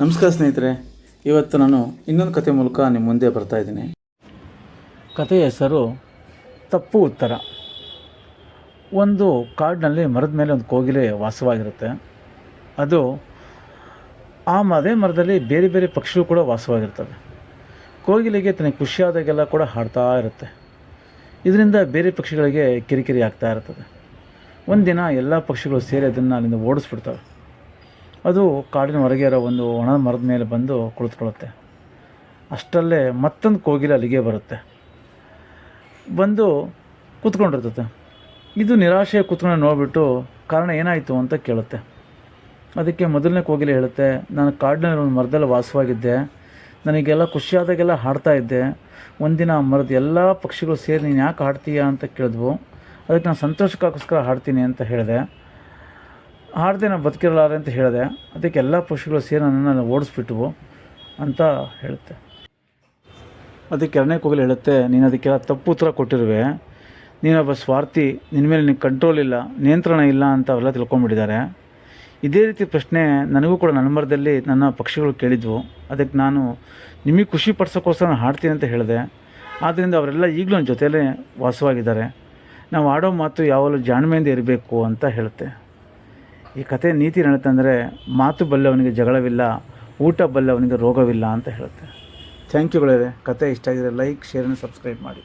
ನಮಸ್ಕಾರ ಸ್ನೇಹಿತರೆ, ಇವತ್ತು ನಾನು ಇನ್ನೊಂದು ಕತೆ ಮೂಲಕ ನಿಮ್ಮ ಮುಂದೆ ಬರ್ತಾ ಇದ್ದೀನಿ. ಕಥೆಯ ಹೆಸರು ತಪ್ಪು ಉತ್ತರ. ಒಂದು ಕಾಡಿನಲ್ಲಿ ಮರದ ಮೇಲೆ ಒಂದು ಕೋಗಿಲೆ ವಾಸವಾಗಿರುತ್ತೆ. ಅದು ಆ ಅದೇ ಮರದಲ್ಲಿ ಬೇರೆ ಬೇರೆ ಪಕ್ಷಿಗಳು ಕೂಡ ವಾಸವಾಗಿರ್ತವೆ. ಕೋಗಿಲೆಗೆ ತನಗೆ ಖುಷಿಯಾದಾಗೆಲ್ಲ ಕೂಡ ಹಾಡ್ತಾ ಇರುತ್ತೆ. ಇದರಿಂದ ಬೇರೆ ಪಕ್ಷಿಗಳಿಗೆ ಕಿರಿಕಿರಿ ಆಗ್ತಾ ಇರ್ತದೆ. ಒಂದಿನ ಎಲ್ಲ ಪಕ್ಷಿಗಳು ಸೇರಿ ಅದನ್ನು ಅಲ್ಲಿಂದ ಓಡಿಸ್ಬಿಡ್ತವೆ. ಅದು ಕಾಡಿನ ಹೊರಗೆ ಇರೋ ಒಂದು ಒಣ ಮರದ ಮೇಲೆ ಬಂದು ಕುಳಿತುಕೊಳ್ಳುತ್ತೆ. ಅಷ್ಟರಲ್ಲೇ ಮತ್ತೊಂದು ಕೋಗಿಲೆ ಅಲ್ಲಿಗೆ ಬರುತ್ತೆ. ಬಂದು ಕೂತ್ಕೊಂಡಿರ್ತದೆ. ಇದು ನಿರಾಶೆ ಕೂತ್ಕೊಂಡು ನೋಡಿಬಿಟ್ಟು ಕಾರಣ ಏನಾಯಿತು ಅಂತ ಕೇಳುತ್ತೆ. ಅದಕ್ಕೆ ಮೊದಲನೇ ಕೋಗಿಲೆ ಹೇಳುತ್ತೆ, ನಾನು ಕಾಡಿನಲ್ಲಿ ಒಂದು ಮರದಲ್ಲಿ ವಾಸವಾಗಿದ್ದೆ. ನನಗೆಲ್ಲ ಖುಷಿಯಾದಾಗೆಲ್ಲ ಹಾಡ್ತಾ ಇದ್ದೆ. ಒಂದಿನ ಮರದ ಎಲ್ಲ ಪಕ್ಷಿಗಳು ಸೇರಿ ನೀನು ಯಾಕೆ ಹಾಡ್ತೀಯಾ ಅಂತ ಕೇಳಿದ್ವು. ಅದಕ್ಕೆ ನಾನು ಸಂತೋಷಕ್ಕೋಸ್ಕರ ಹಾಡ್ತೀನಿ ಅಂತ ಹೇಳಿದೆ. ಹಾಡದೆ ನಾನು ಬದುಕಿರಲಾರೆ ಅಂತ ಹೇಳಿದೆ. ಅದಕ್ಕೆ ಎಲ್ಲ ಪಕ್ಷಿಗಳು ಸೇರಿ ನನ್ನನ್ನು ಓಡಿಸ್ಬಿಟ್ವು ಅಂತ ಹೇಳುತ್ತೆ. ಅದಕ್ಕೆ ಎರಡನೇ ಕೋಗಿಲೆ ಹೇಳುತ್ತೆ, ನೀನು ಅದಕ್ಕೆಲ್ಲ ತಪ್ಪು ಉತ್ತರ ಕೊಟ್ಟಿರುವೆ. ನೀನೊಬ್ಬ ಸ್ವಾರ್ಥಿ ನಿನ್ನ ಮೇಲೆ ನಿನಗೆ ಕಂಟ್ರೋಲ್ ಇಲ್ಲ, ನಿಯಂತ್ರಣ ಇಲ್ಲ ಅಂತ ಅವೆಲ್ಲ ತಿಳ್ಕೊಂಬಿಟ್ಟಿದ್ದಾರೆ ಇದೇ ರೀತಿ ಪ್ರಶ್ನೆ ನನಗೂ ಕೂಡ ನನ್ನ ಮರದಲ್ಲಿ ನನ್ನ ಪಕ್ಷಿಗಳು ಕೇಳಿದ್ವು. ಅದಕ್ಕೆ ನಾನು ನಿಮಗೆ ಖುಷಿ ಪಡಿಸೋಕ್ಕೋಸ್ಕರ ನಾನು ಹಾಡ್ತೀನಿ ಅಂತ ಹೇಳಿದೆ. ಆದ್ದರಿಂದ ಅವರೆಲ್ಲ ಈಗಲೂ ನನ್ನ ಜೊತೆಯಲ್ಲೇ ವಾಸವಾಗಿದ್ದಾರೆ. ನಾವು ಆಡೋ ಮಾತು ಯಾವಾಗಲೂ ಜಾಣ್ಮೆಯಿಂದ ಇರಬೇಕು ಅಂತ ಹೇಳುತ್ತೆ. ಈ ಕಥೆ ನೀತಿ ಹೇಳುತ್ತಂದರೆ ಮಾತು ಬಲ್ಲವನಿಗೆ ಜಗಳವಿಲ್ಲ, ಊಟ ಬಲ್ಲವನಿಗೆ ರೋಗವಿಲ್ಲ ಅಂತ ಹೇಳುತ್ತೆ. ಥ್ಯಾಂಕ್ ಯುಗಳೇ ಕತೆ ಇಷ್ಟ ಆಗಿದ್ರೆ ಲೈಕ್ ಶೇರ್ ಸಬ್ಸ್ಕ್ರೈಬ್ ಮಾಡಿ.